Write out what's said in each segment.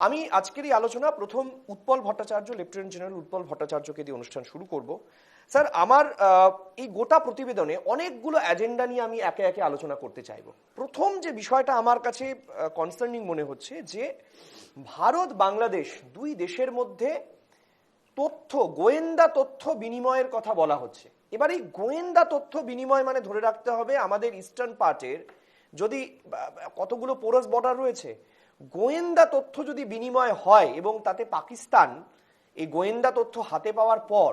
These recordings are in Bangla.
আমি আজকের এই আলোচনা প্রথম উৎপল ভট্টাচার্য লেফটেন্যান্ট জেনারেল উৎপল ভট্টাচার্যকে দিয়ে অনুষ্ঠান শুরু করব। স্যার আমার এই গোটা প্রতিবেদনে অনেকগুলো অ্যাজেন্ডা নিয়ে আমি একে একে আলোচনা করতে চাইব। প্রথম যে বিষয়টা আমার কাছে কনসার্নিং মনে হচ্ছে যে ভারত, বাংলাদেশ দুই দেশের মধ্যে তথ্য, গোয়েন্দা তথ্য বিনিময়ের কথা বলা হচ্ছে। এবার এই গোয়েন্দা তথ্য বিনিময় মানে ধরে রাখতে হবে আমাদের ইস্টার্ন পার্টের যদি কতগুলো পোরাস বর্ডার রয়েছে গোয়েন্দা তথ্য যদি বিনিময় হয় এবং তাতে পাকিস্তান এই গোয়েন্দা তথ্য হাতে পাওয়ার পর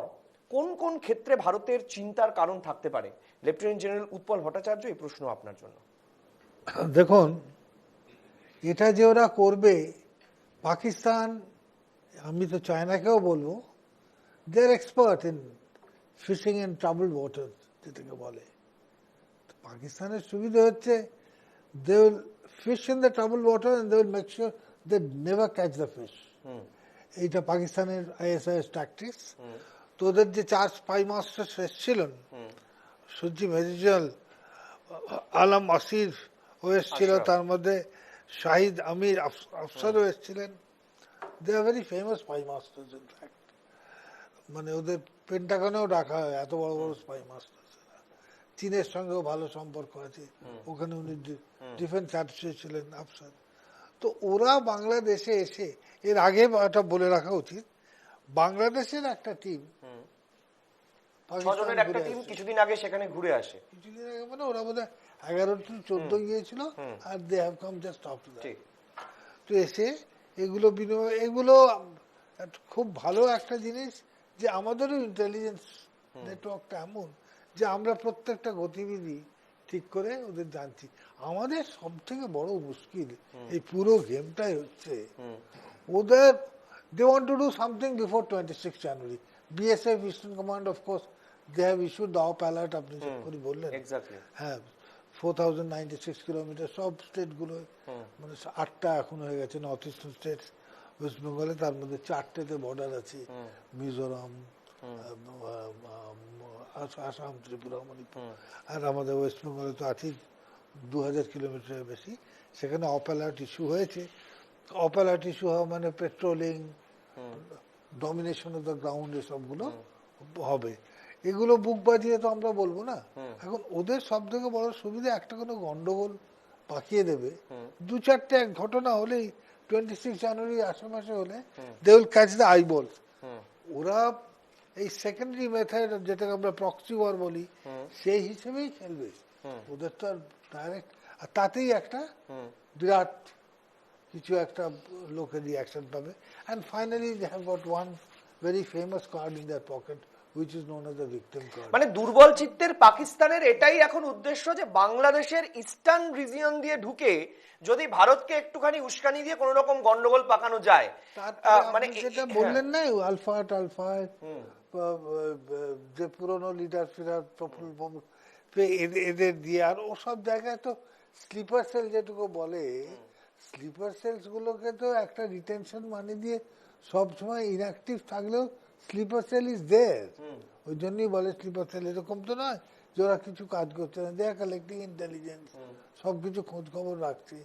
কোন কোন ক্ষেত্রে ভারতের চিন্তার কারণ থাকতে পারে? লেফটেন্যান্ট জেনারেল উৎপল ভট্টাচার্য, এই প্রশ্ন আপনার জন্য। দেখুন, এটা যে ওরা করবে, পাকিস্তান, আমি তো চায়নাকেও বলব they are expert in fishing in trouble water যেটাকে বলে। পাকিস্তানের সুবিধা হচ্ছে they will fish in the trouble water and they will make sure they never catch the fish এইটা পাকিস্তানের আইএসআইএস ট্যাকটিক্স তো ওদের যে চার স্পাই মাস্টার এসেছিলেন সূর্যি মেজিজাল আলম আসির ও এসেছিল। তার মধ্যে শাহিদ আমির আফ- আফসারও এসেছিলেন। They are very famous spy masters in fact মানে ওদের পেন্টাগনেও রাখা হয় এত বড় বড় স্পাই মাস্টার চীনের সঙ্গেও ভালো সম্পর্ক আছে। ওখানে উনি ডিফেন্স অ্যাটাচে ছিলেন আফসার। তো ওরা বাংলাদেশে এসে এর আগে এটা বলে রাখা উচিত বাংলাদেশের একটা টিম ছজনের একটা টিম কিছুদিন আগে সেখানে ঘুরে আসে। কিছুদিন আগে মানে ওরা বোধ এগারো টু চোদ্দ গিয়েছিল আর দে হ্যাভ কাম জাস্ট তো এসে এগুলো বিনিময় এগুলো খুব ভালো একটা জিনিস যে আমাদেরও ইন্টেলিজেন্স নেটওয়ার্কটা এমন যে আমরা প্রত্যেকটা গতিবিধি ঠিক করে ওদের জানছি। আমাদের সব থেকে বড় মুশকিল এই পুরো গেমটাই হচ্ছে ওদের they want to do something before twenty six January BSF eastern command of course they have issued the of alert আপনি করে বললেন। হ্যাঁ four thousand ninety six kilometre সব স্টেটগুলো মানে আটটা এখন হয়ে গেছে নর্থ ইস্টার্ন স্টেট ওয়েস্ট বেঙ্গলে তার মধ্যে চারটেতে বর্ডার আছে। মিজোরাম আসাম ত্রিপুরা মণিপুর। আর আমাদের ওয়েস্ট বেঙ্গলে তো আছেই দু হাজার কিলোমিটারের বেশি। সেখানে অ্যালার্ট ইস্যু হয়েছে। অ্যালার্ট ইস্যু হওয়া মানে patrolling domination of the ground এসবগুলো হবে। এগুলো বুক বাজিয়ে তো আমরা বলব না। এখন ওদের সব থেকে বড় সুবিধা একটা কোনো গন্ডগোল পাকিয়ে দেবে। দু চারটে এক ঘটনা হলেই টোয়েন্টি সিক্স জানুয়ারি আশেপাশে হলে they will catch the eyeball ওরা এই সেকেন্ডারি মেথড যেটাকে আমরা প্রক্সি ওয়ার বলি সেই হিসেবেই খেলবে। ওদের তো আর ডাইরেক্ট আর তাতেই একটা বিরাট কিছু একটা লোকের রিয়াকশন পাবে। And finally they have got one very famous card in their pocket which is known as the victim card মানে দুর্বল চিত্তের পাকিস্তানের এটাই এখন উদ্দেশ্য যে বাংলাদেশের ইস্টার্ন রিজিয়ন দিয়ে ঢুকে যদি ভারতকে একটুখানি উস্কানি দিয়ে কোন রকম গন্ডগোল পাকানো যায় মানে যেটা বললেন না আলফা টালফা যে পুরনো লিডার ফিরার প্রফুল এদের- দিয়ে আর ওসব জায়গায় তো স্লিপার সেল যেটুকু বলে স্লিপার সেলস গুলোকে তো একটা রিটেনশন মানে দিয়ে সব সময় ইনঅ্যাক্টিভ থাকলেও স্লিপার সেল ইজ দেয়ার ওই জন্যই বলে স্লিপার সেল এরকম তো নয় যে ওরা কিছু কাজ করছে না দেয়ার কালেক্টিং ইন্টেলিজেন্স সবকিছু খোঁজ খবর রাখছে।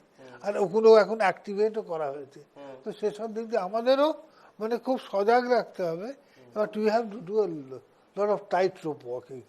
আর ওগুলো এখন অ্যাক্টিভেটও করা হয়েছে। তো সেসব দিক দিয়ে আমাদেরও মানে খুব সজাগ রাখতে হবে। But you have to do a lot of tightrope walking.